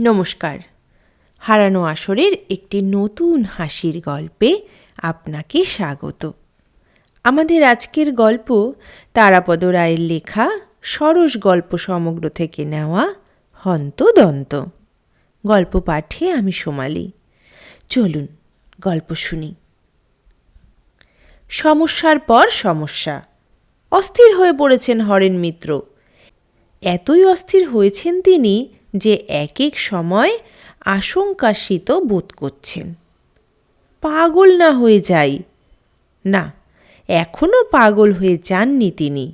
নমস্কার। হারানো আসরের একটি নতুন হাসির গল্পে আপনাকে স্বাগত। আমাদের আজকের গল্প তারাপদ রায়ের লেখা সরস গল্প সমগ্র থেকে নেওয়া হন্তদন্ত। গল্প পাঠে আমি সোমালি। চলুন, গল্প শুনি। সমস্যার পর সমস্যা। অস্থির হয়ে পড়েছেন হরেন মিত্র। এতই অস্থির হয়েছেন তিনি যে এক এক সময় আশঙ্কাশিত বোধ করছেন। পাগল না হয়ে যাই। না এখনও পাগল হয়ে যাননি তিনি।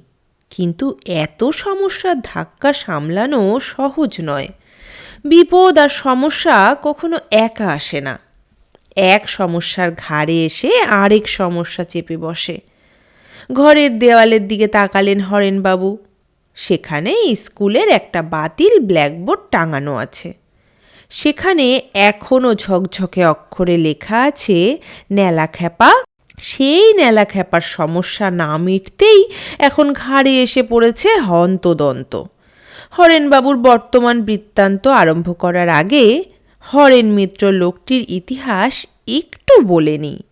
কিন্তু এত সমস্যার ধাক্কা সামলানো সহজ নয়। বিপদ আর সমস্যা কখনো একা আসে না। এক সমস্যার ঘাড়ে এসে আরেক সমস্যা চেপে বসে। ঘরের দেওয়ালের দিকে তাকালেন হরেনবাবু। সেখানে স্কুলের একটা বাতিল ব্ল্যাকবোর্ড টাঙানো আছে। সেখানে এখনও ঝকঝকে অক্ষরে লেখা আছে ন্যালাখ্যাপা সেই ন্যালাখ্যাপার সমস্যা না মিটতেই এখন ঘাড়ে এসে পড়েছে হন্তদন্ত। হরেনবাবুর বর্তমান বৃত্তান্ত আরম্ভ করার আগে হরেন মিত্র লোকটির ইতিহাস একটু বলে নিই।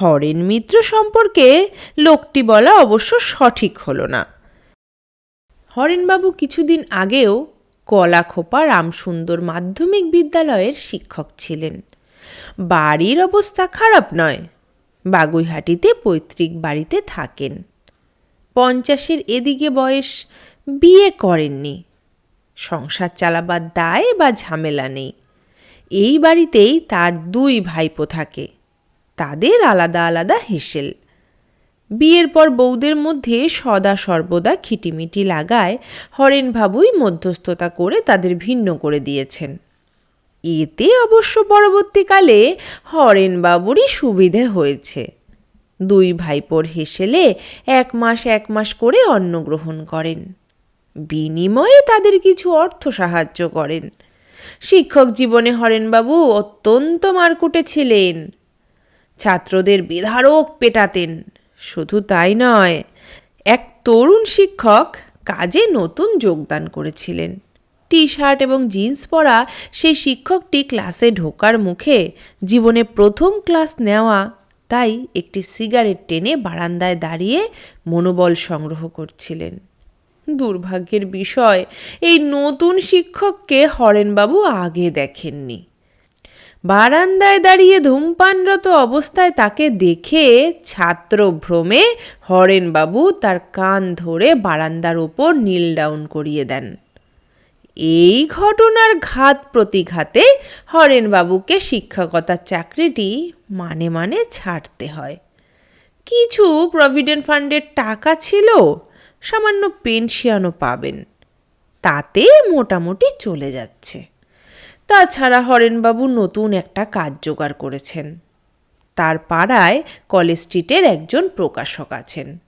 হরেন মিত্র সম্পর্কে লোকটি বলা অবশ্য সঠিক হলো না। হরেনবাবু কিছুদিন আগেও কলাখোপা রামসুন্দর মাধ্যমিক বিদ্যালয়ের শিক্ষক ছিলেন। বাড়ির অবস্থা খারাপ নয়, বাগুইহাটিতে পৈতৃক বাড়িতে থাকেন। পঞ্চাশের এদিকে বয়স, বিয়ে করেননি। সংসার চালাবার দায় বা ঝামেলা নেই। এই বাড়িতেই তার দুই ভাইপো থাকে, তাদের আলাদা আলাদা হেসেল। বিয়ের পর বৌদের মধ্যে সদা সর্বদা খিটিমিটি লাগায় হরেনবাবুই মধ্যস্থতা করে তাদের ভিন্ন করে দিয়েছেন। এতে অবশ্য পরবর্তীকালে হরেনবাবুরই সুবিধে হয়েছে। দুই ভাইপোর হেসেলে এক মাস এক মাস করে অন্ন গ্রহণ করেন। বিনিময়ে তাদের কিছু অর্থ সাহায্য করেন। শিক্ষক জীবনে হরেনবাবু অত্যন্ত মারকুটে ছিলেন। ছাত্রদের বিধারক পেটাতেন। শুধু তাই নয়, এক তরুণ শিক্ষক কাজে নতুন যোগদান করেছিলেন। টি শার্ট এবং জিন্স পরা সেই শিক্ষকটি ক্লাসে ঢোকার মুখে জীবনে প্রথম ক্লাস নেওয়া, তাই একটি সিগারেট টেনে বারান্দায় দাঁড়িয়ে মনোবল সংগ্রহ করছিলেন। দুর্ভাগ্যের বিষয়, এই নতুন শিক্ষককে হরেনবাবু আগে দেখেননি। বারান্দায় দাঁড়িয়ে ধূমপানরত অবস্থায় তাকে দেখে ছাত্র ভ্রমে হরেনবাবু তার কান ধরে বারান্দার ওপর নীল ডাউন করিয়ে দেন। এই ঘটনার ঘাত প্রতিঘাতে হরেনবাবুকে শিক্ষকতার চাকরিটি মানে মানে ছাড়তে হয়। কিছু প্রভিডেন্ট ফান্ডের টাকা ছিল, সামান্য পেনশিয়ানও পাবেন। তাতে মোটামুটি চলে যাচ্ছে। তাছাড়া হরেনবাবু নতুন একটা কাজ জোগাড় করেছেন। তার পাড়ায় কলেজ স্ট্রিটের একজন প্রকাশক আছেন।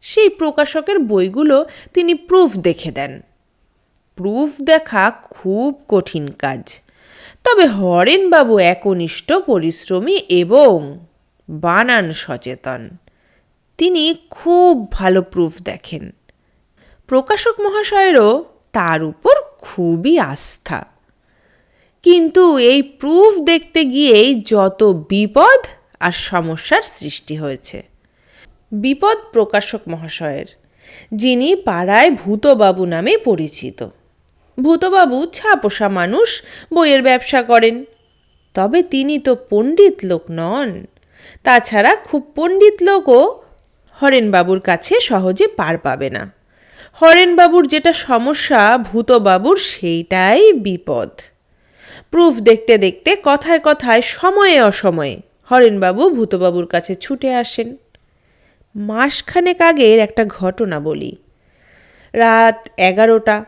সেই প্রকাশকের বইগুলো তিনি প্রুফ দেখে দেন। প্রুফ দেখা খুব কঠিন কাজ। তবে হরেনবাবু একনিষ্ঠ পরিশ্রমী এবং বানান সচেতন। তিনি খুব ভালো প্রুফ দেখেন। প্রকাশক মহাশয়েরও তার উপর খুবই আস্থা। কিন্তু এই প্রুফ দেখতে গিয়েই যত বিপদ আর সমস্যার সৃষ্টি হয়েছে। বিপদ প্রকাশক মহাশয়ের, যিনি পাড়ায় ভূতবাবু নামে পরিচিত। ভূতবাবু ছাপোষা মানুষ, বইয়ের ব্যবসা করেন। তবে তিনি তো পণ্ডিত লোক নন। তাছাড়া খুব পণ্ডিত লোকও হরেনবাবুর কাছে সহজে পার পাবে না। হরেনবাবুর যেটা সমস্যা ভূতবাবুর সেইটাই বিপদ। প্রুফ দেখতে দেখতে, কথায় কথায় সময়ে অসময়ে হরেনবাবু ভূতবাবুর কাছে ছুটে আসেন। মাসখানেক আগের একটা ঘটনা বলি। রাত এগারোটা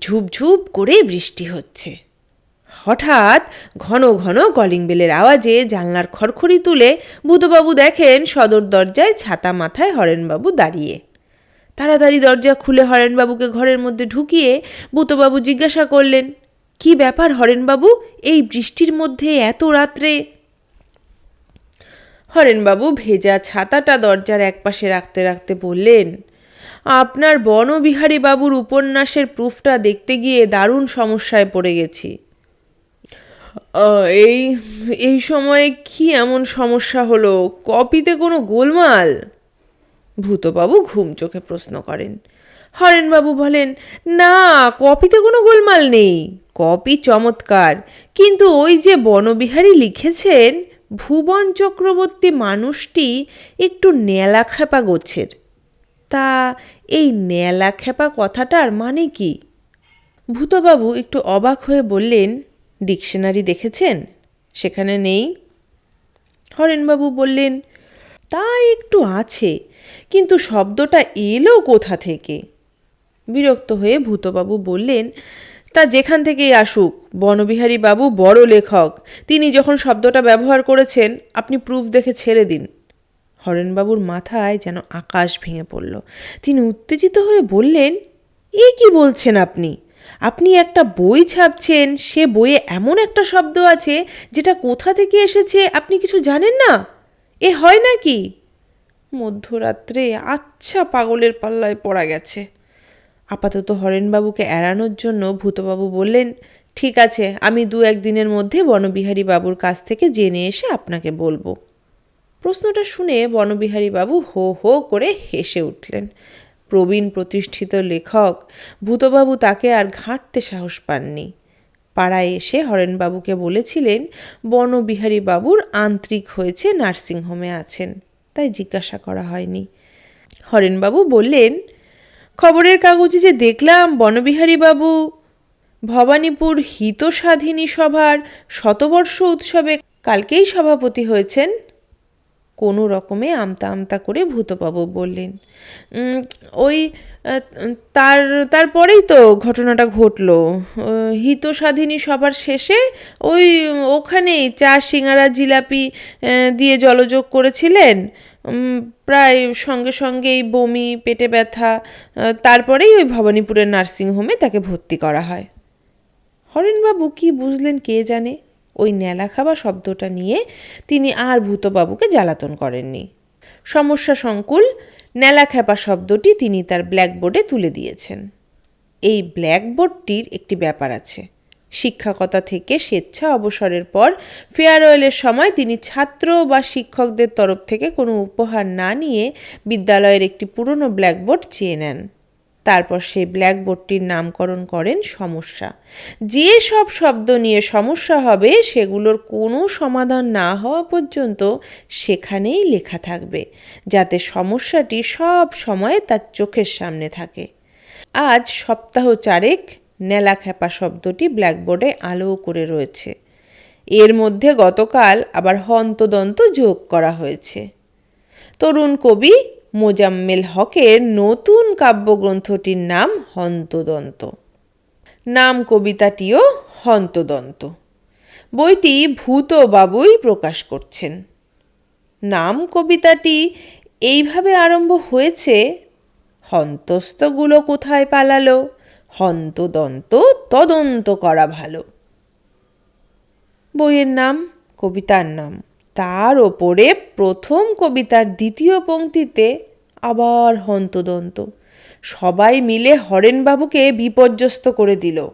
ঝুপঝুপ করে বৃষ্টি হচ্ছে। হঠাৎ ঘন ঘন কলিং বেলের আওয়াজে জানলার খড়খড়ি তুলে ভূতবাবু দেখেন সদর দরজায় ছাতা মাথায় হরেনবাবু দাঁড়িয়ে। তাড়াতাড়ি দরজা খুলে হরেনবাবুকে ঘরের মধ্যে ঢুকিয়ে ভূতবাবু জিজ্ঞাসা করলেন কি ব্যাপার হরেনবাবু? এই বৃষ্টির মধ্যে এত রাত্রে? হরেনবাবু ভেজা ছাতাটা দরজার একপাশে রাখতে রাখতে বললেন, আপনার বনবিহারী বাবুর উপন্যাসের প্রুফটা দেখতে গিয়ে দারুণ সমস্যায় পড়ে গেছি। এই এই সময়ে কি এমন সমস্যা হলো? কপিতে কোনো গোলমাল? ভূতবাবু ঘুম চোখে প্রশ্ন করেন হরেনবাবু বলেন, না, কপিতে কোনো গোলমাল নেই। কপি চমৎকার। কিন্তু ওই যে বনবিহারী লিখেছেন, ভুবন চক্রবর্তী মানুষটি একটু ন্যালা খেপা গোছের। তা এই ন্যালা খেপা কথাটার মানে কি? ভূতবাবু একটু অবাক হয়ে বললেন, ডিকশনারি দেখেছেন? সেখানে নেই? হরেনবাবু বললেন, তা একটু আছে, কিন্তু শব্দটা এলো কোথা থেকে? বিরক্ত হয়ে ভূতবাবু বললেন, তা যেখান থেকেই আসুক, বনবিহারী বাবু বড় লেখক। তিনি যখন শব্দটা ব্যবহার করেছেন, আপনি প্রুফ দেখে ছেড়ে দিন হরেনবাবুর মাথায় যেন আকাশ ভেঙে পড়ল। তিনি উত্তেজিত হয়ে বললেন, এ কি বলছেন আপনি? আপনি একটা বই ছাপছেন, সে বইয়ে এমন একটা শব্দ আছে, যেটা কোথা থেকে এসেছে আপনি কিছু জানেন না? এ হয় নাকি? মধ্যরাত্রে আচ্ছা পাগলের পাল্লায় পড়া গেছে। আপাতত হরেনবাবুকে এড়ানোর জন্য ভূতবাবু বললেন, ঠিক আছে, আমি দু একদিনের মধ্যে বনবিহারী বাবুর কাছ থেকে জেনে এসে আপনাকে বলব। প্রশ্নটা শুনে বনবিহারী বাবু হো হো করে হেসে উঠলেন। প্রবীণ প্রতিষ্ঠিত লেখক, ভূতবাবু তাকে আর ঘাঁটতে সাহস পাননি। পাড়ায় এসে হরেনবাবুকে বলেছিলেন, বনবিহারী বাবুর আন্তরিক হয়েছে, নার্সিংহোমে আছেন, তাই জিজ্ঞাসা করা হয়নি। হরেনবাবু বললেন খবরের কাগজে যে দেখলাম বনবিহারী বাবু। ভবানীপুর হিতসাধিনী সভার শতবর্ষ উৎসবে কালকেই সভাপতি হয়েছেন। কোনো রকমে আমতা আমতা করে ভূতবাবু বললেন ওই তার, তারপরেই তো ঘটনাটা ঘটলো। হিতসাধিনী সবার শেষে ওই, ওখানেই চা সিঙ্গারা জিলাপি দিয়ে জলযোগ করেছিলেন। প্রায় সঙ্গে সঙ্গেই বমি, পেটে ব্যথা তারপরেই ওই ভবানীপুরের নার্সিংহোমে তাকে ভর্তি করা হয়। হরেনবাবু কি বুঝলেন কে জানে? ওই ন্যালা খাওয়া শব্দটা নিয়ে তিনি আর ভূতবাবুকে জ্বালাতন করেননি। সমস্যা সংকুল ন্যালা খ্যাপা শব্দটি তিনি তার ব্ল্যাকবোর্ডে তুলে দিয়েছেন। এই ব্ল্যাকবোর্ডটির একটি ব্যাপার আছে। শিক্ষকতা থেকে স্বেচ্ছা অবসরের পর ফেয়ারওয়েলের সময় তিনি ছাত্র বা শিক্ষকদের তরফ থেকে কোনো উপহার না নিয়ে বিদ্যালয়ের একটি পুরনো ব্ল্যাকবোর্ড চেয়ে নেন। তারপর সেই ব্ল্যাকবোর্ডটির নামকরণ করেন সমস্যা। যে সব শব্দ নিয়ে সমস্যা হবে, সেগুলোর কোনো সমাধান না হওয়া পর্যন্ত সেখানেই লেখা থাকবে, যাতে সমস্যাটি সব সময় তার চোখের সামনে থাকে। আজ সপ্তাহ চারেক নেলা খ্যাপা শব্দটি ব্ল্যাকবোর্ডে আলো করে রয়েছে। এর মধ্যে গতকাল আবার হন্তদন্ত যোগ করা হয়েছে। তরুণ কবি মোজাম্মেল হকের নতুন কাব্যগ্রন্থটির নাম হন্তদন্ত। নাম কবিতাটিও হন্তদন্ত। বইটি ভূত বাবুই প্রকাশ করছেন। নাম কবিতাটি এইভাবে আরম্ভ হয়েছে হন্তস্তগুলো কোথায় পালালো? হন্তদন্ত তদন্ত করা ভালো। বইয়ের নাম, কবিতার নাম। তার ওপরে প্রথম কবিতার দ্বিতীয় পংক্তিতে আবার হন্তদন্ত। সবাই মিলে হরেনবাবুকে বিপর্যস্ত করে দিল।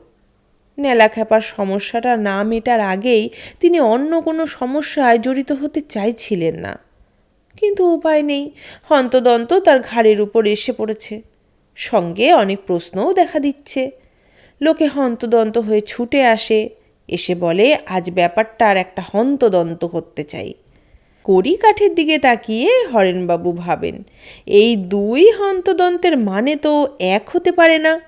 নেলাখ্যাপার সমস্যাটা না মেটার আগেই তিনি অন্য কোনো সমস্যায় জড়িত হতে চাইছিলেন না। কিন্তু উপায় নেই। হন্তদন্ত তার ঘাড়ের উপর এসে পড়েছে। সঙ্গে অনেক প্রশ্নও দেখা দিচ্ছে। লোকে হন্তদন্ত হয়ে ছুটে আসে, এসে বলে, আজ ব্যাপারটার একটা হন্তদন্ত করতে চাই। কড়ি কাঠের দিকে তাকিয়ে হরেনবাবু ভাবেন, এই দুই হন্তদন্তের মানে তো এক হতে পারে না।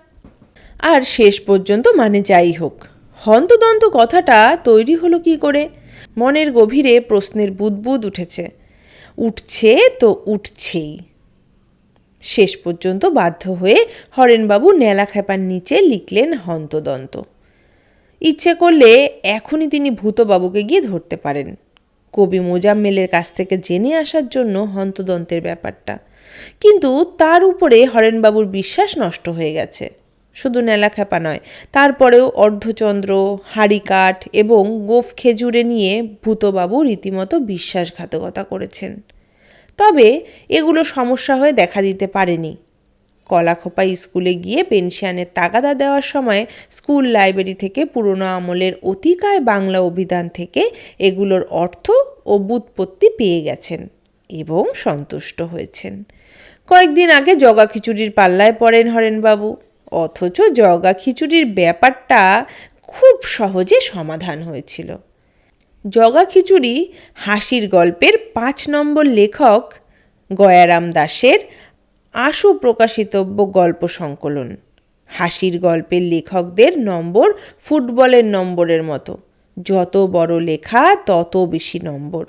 আর শেষ পর্যন্ত মানে যাই হোক। হন্তদন্ত কথাটা তৈরি হলো কি করে? মনের গভীরে প্রশ্নের বুদবুদ উঠেছে। উঠছে তো উঠছেই। শেষ পর্যন্ত বাধ্য হয়ে হরেনবাবু ন্যালা খেপার নিচে লিখলেন হন্তদন্ত। ইচ্ছে করলে এখনই তিনি ভূতবাবুকে গিয়ে ধরতে পারেন। কবি মোজাম্মেলের কাছ থেকে জেনে আসার জন্য হন্তদন্তের ব্যাপারটা। কিন্তু তার উপরে হরেনবাবুর বিশ্বাস নষ্ট হয়ে গেছে। শুধু নেলাখ্যাপা নয়, তারপরেও অর্ধচন্দ্র, হাড়িকাঠ এবং গোফ খেজুরে নিয়ে ভূতবাবু রীতিমতো বিশ্বাসঘাতকতা করেছেন। তবে এগুলো সমস্যা হয়ে দেখা দিতে পারেনি। কলাখোপা স্কুলে গিয়ে পেনশনের তাগাদা দেওয়ার সময় স্কুল লাইব্রেরি থেকে পুরনো আমলের অতিকায় বাংলা অভিধান থেকে এগুলোর অর্থ ও বুৎপত্তি পেয়ে গেছেন এবং সন্তুষ্ট হয়েছেন। কয়েকদিন আগে জগা খিচুড়ির পাল্লায় পড়েন হরেনবাবু, অথচ জগা খিচুড়ির ব্যাপারটা খুব সহজে সমাধান হয়েছিল। জগা খিচুড়ি হাসির গল্পের পাঁচ নম্বর লেখক গয়ারাম দাসের আশু প্রকাশিতব্য গল্প সংকলন। হাসির গল্পের লেখকদের নম্বর ফুটবলের নম্বরের মতো। যত বড় লেখা, তত বেশি নম্বর।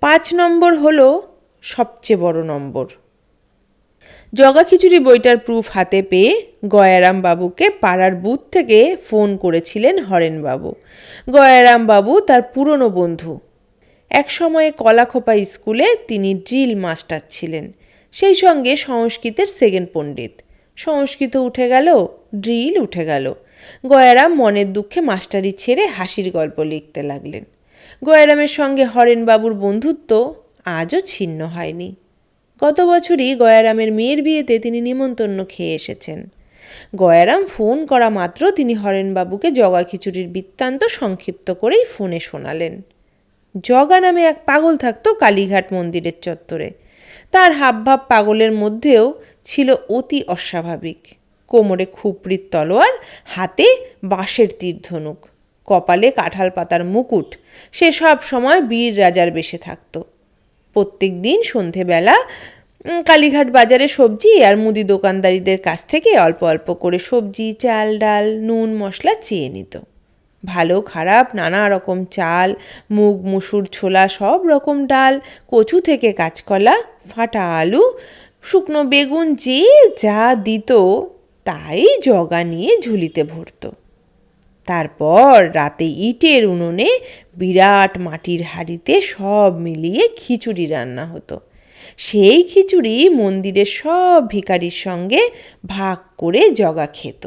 পাঁচ নম্বর হলো সবচেয়ে বড় নম্বর। জগা খিচুড়ি বইটার প্রুফ হাতে পেয়ে গয়ারাম বাবুকে পাড়ার বুথ থেকে ফোন করেছিলেন হরেনবাবু। গয়ারাম বাবু তার পুরনো বন্ধু। এক সময়ে কলাখোপা স্কুলে তিনি ড্রিল মাস্টার ছিলেন। সেই সঙ্গে সংস্কৃতের সেকেন্ড পণ্ডিত। সংস্কৃত উঠে গেল, ড্রিল উঠে গেল। গয়ারাম মনের দুঃখে মাস্টারি ছেড়ে হাসির গল্প লিখতে লাগলেন। গয়ারামের সঙ্গে হরেনবাবুর বন্ধুত্ব আজও ছিন্ন হয়নি। গত বছরই গয়ারামের মেয়ের বিয়েতে তিনি নিমন্ত্রণ খেয়ে এসেছেন। গয়ারাম ফোন করা মাত্র তিনি হরেনবাবুকে জগা খিচুড়ির বৃত্তান্ত সংক্ষিপ্ত করেই ফোনে শোনালেন। জগা নামে এক পাগল থাকতো কালীঘাট মন্দিরের চত্বরে। তার হাবভাব পাগলের মধ্যেও ছিল অতি অস্বাভাবিক। কোমরে খুপড়ির তলোয়ার, হাতে বাঁশের তীরধনুক। কপালে কাঁঠাল পাতার মুকুট। সে সব সময় বীর রাজার বেশে থাকতো। প্রত্যেক দিন সন্ধেবেলা কালীঘাট বাজারে সবজি আর মুদি দোকানদারিদের কাছ থেকে অল্প অল্প করে সবজি, চাল, ডাল, নুন, মশলা চেয়ে নিত। ভালো, খারাপ, নানা রকম চাল, মুগ, মুসুর, ছোলা, সব রকম ডাল, কচু থেকে কাঁচকলা, ফাটা আলু, শুকনো বেগুন, যে যা দিত তাই জগা নিয়ে ঝুলিতে ভরতো। তারপর রাতে ইটের উনুনে বিরাট মাটির হাঁড়িতে সব মিলিয়ে খিচুড়ি রান্না হতো। সেই খিচুড়ি মন্দিরের সব ভিখারির সঙ্গে ভাগ করে জগা খেত।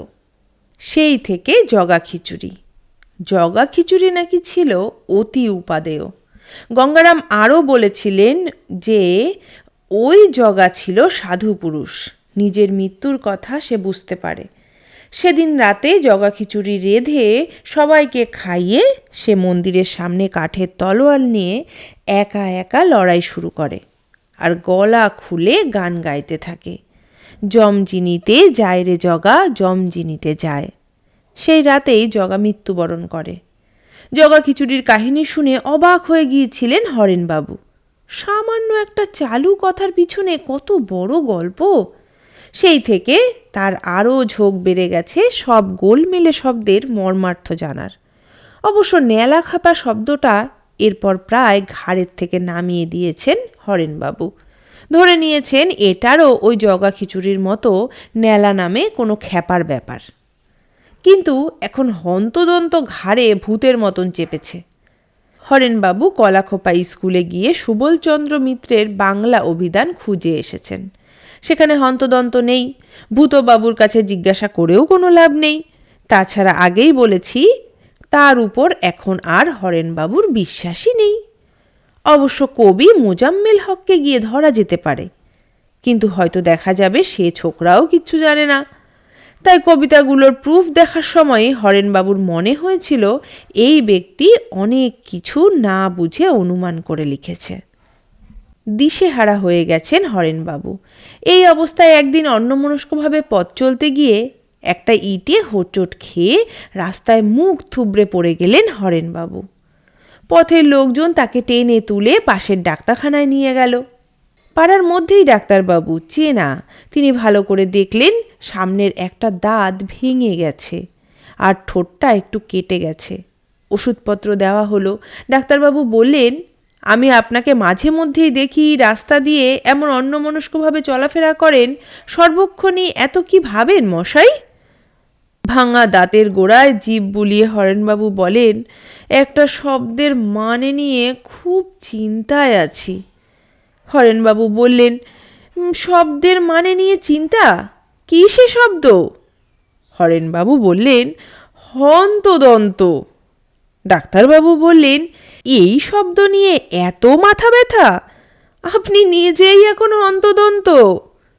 সেই থেকে জগা খিচুড়ি। জগা খিচুড়ি নাকি ছিল অতি উপাদেয়। গঙ্গারাম আরও বলেছিলেন যে, ওই জগা ছিল সাধু পুরুষ নিজের মৃত্যুর কথা সে বুঝতে পারে। সেদিন রাতে জগা খিচুড়ি রেধে সবাইকে খাইয়ে সে মন্দিরের সামনে কাঠের তলোয়ার নিয়ে একা একা লড়াই শুরু করে আর গলা খুলে গান গাইতে থাকে। জমজিনিতে যায় রে জগা জমজিনিতে যায়। সেই রাতেই জগা মৃত্যুবরণ করে। জগা খিচুড়ির কাহিনী শুনে অবাক হয়ে গিয়েছিলেন হরেনবাবু। সামান্য একটা চালু কথার পিছনে কত বড় গল্প! সেই থেকে তার আরও ঝোঁক বেড়ে গেছে সব গোলমেলে শব্দের মর্মার্থ জানার। অবশ্য ন্যালা খাপা শব্দটা এরপর প্রায় ঘাড়ের থেকে নামিয়ে দিয়েছেন হরেনবাবু। ধরে নিয়েছেন এটারও ওই জগা খিচুড়ির মতো ন্যালা নামে কোনো খ্যাপার ব্যাপার। কিন্তু এখন হন্তদন্ত ঘাড়ে ভূতের মতন চেপেছে। হরেনবাবু কলাখোপা স্কুলে গিয়ে সুবলচন্দ্র মিত্রের বাংলা অভিধান খুঁজে এসেছেন। সেখানে হন্তদন্ত নেই। ভূতবাবুর কাছে জিজ্ঞাসা করেও কোনো লাভ নেই। তাছাড়া আগেই বলেছি, তার উপর এখন আর হরেনবাবুর বিশ্বাসই নেই। অবশ্য কবি মোজাম্মেল হককে গিয়ে ধরা যেতে পারে। কিন্তু হয়তো দেখা যাবে সে ছোকরাও কিচ্ছু জানে না। তাই কবিতাগুলোর প্রুফ দেখার সময় হরেনবাবুর মনে হয়েছিল, এই ব্যক্তি অনেক কিছু না বুঝে অনুমান করে লিখেছে। দিশেহারা হয়ে গেছেন হরেনবাবু। এই অবস্থায় একদিন অন্যমনস্কভাবে পথ চলতে গিয়ে একটা ইটে হোঁচট খেয়ে রাস্তায় মুখ থুবড়ে পড়ে গেলেন হরেনবাবু। পথের লোকজন তাকে টেনে তুলে পাশের ডাক্তারখানায় নিয়ে গেল। পাড়ার মধ্যেই ডাক্তারবাবু চেনা তিনি ভালো করে দেখলেন, সামনের একটা দাঁত ভেঙে গেছে আর ঠোঁটটা একটু কেটে গেছে। ওষুধপত্র দেওয়া হলো। ডাক্তারবাবু বললেন আমি আপনাকে মাঝে মধ্যেই দেখি রাস্তা দিয়ে এমন অন্যমনস্কভাবে চলাফেরা করেন, সর্বক্ষণই এত কি ভাবেন মশাই? ভাঙা দাঁতের গোড়ায় জিভ বুলিয়ে হরেনবাবু বলেন, একটা শব্দের মানে নিয়ে খুব চিন্তায় আছি। হরেনবাবু বললেন শব্দের মানে নিয়ে চিন্তা? কী সে শব্দ? হরেনবাবু বললেন, হন্তদন্ত। ডাক্তারবাবু বললেন, এই শব্দ নিয়ে এত মাথা ব্যথা? আপনি নিজেই এখন হন্তদন্ত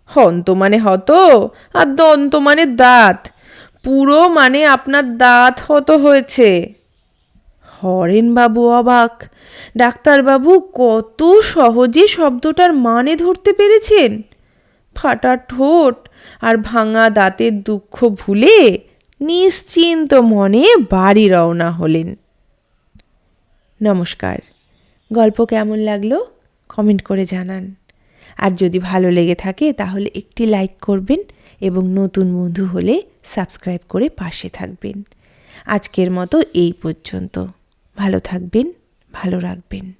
হন্ত মানে হত আর দন্ত মানে দাঁত। পুরো মানে আপনার দাঁত হত হয়েছে। হরেনবাবু অবাক। ডাক্তারবাবু কত সহজে শব্দটার মানে ধরতে পেরেছেন। ফাটা ঠোঁট আর ভাঙা দাঁতের দুঃখ ভুলে নিশ্চিন্ত মনে বাড়ি রওনা হলেন। নমস্কার। গল্প কেমন লাগল? কমেন্ট করে জানান। আর যদি ভালো লেগে থাকে, তাহলে একটি লাইক করবেন এবং নতুন বন্ধু হলে সাবস্ক্রাইব করে পাশে থাকবেন। আজকের মতো এই পর্যন্ত। ভালো থাকবেন, ভালো রাখবেন।